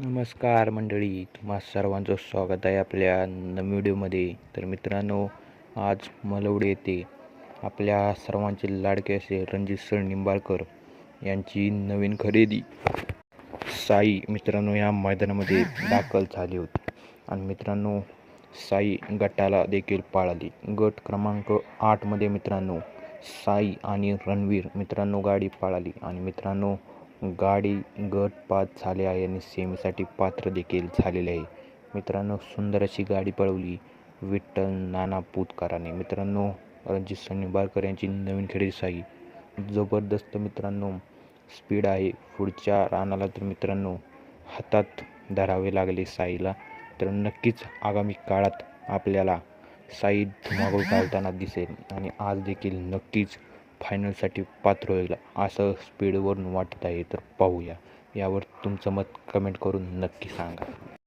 नमस्कार मंडळी तुम्हा सर्वांचं स्वागत आहे आपल्या नवीन व्हिडिओमध्ये. तर मित्रांनो आज मलवडे येथे आपल्या सर्वांचे लाडके असे रणजित सर निंबाळकर यांची नवीन खरेदी साई मित्रांनो या मैदानामध्ये दाखल झाली होती. आणि मित्रांनो साई गटाला देखील पाळाली. गट क्रमांक आठमध्ये मित्रांनो साई आणि रणवीर मित्रांनो गाडी पाळाली. आणि मित्रांनो गाडी गट पाच झाले आहे आणि सेमीसाठी पात्र देखील झालेले आहे. मित्रांनो सुंदर अशी गाडी पळवली विठ्ठल नाना पुतकाराने. मित्रांनो रणजित निंबाळकर यांची नवीन खेळी साई जबरदस्त मित्रांनो स्पीड आहे. पुढच्या रानाला तर मित्रांनो हातात धरावे लागले साईला. तर नक्कीच आगामी काळात आपल्याला साई धुमाकूळ चालताना दिसेल आणि आज देखील नक्कीच फायनलसाठी पात्र होईल असं स्पीडवरून वाटत आहे तर पाहूया. यावर तुमचं मत कमेंट करून नक्की सांगा.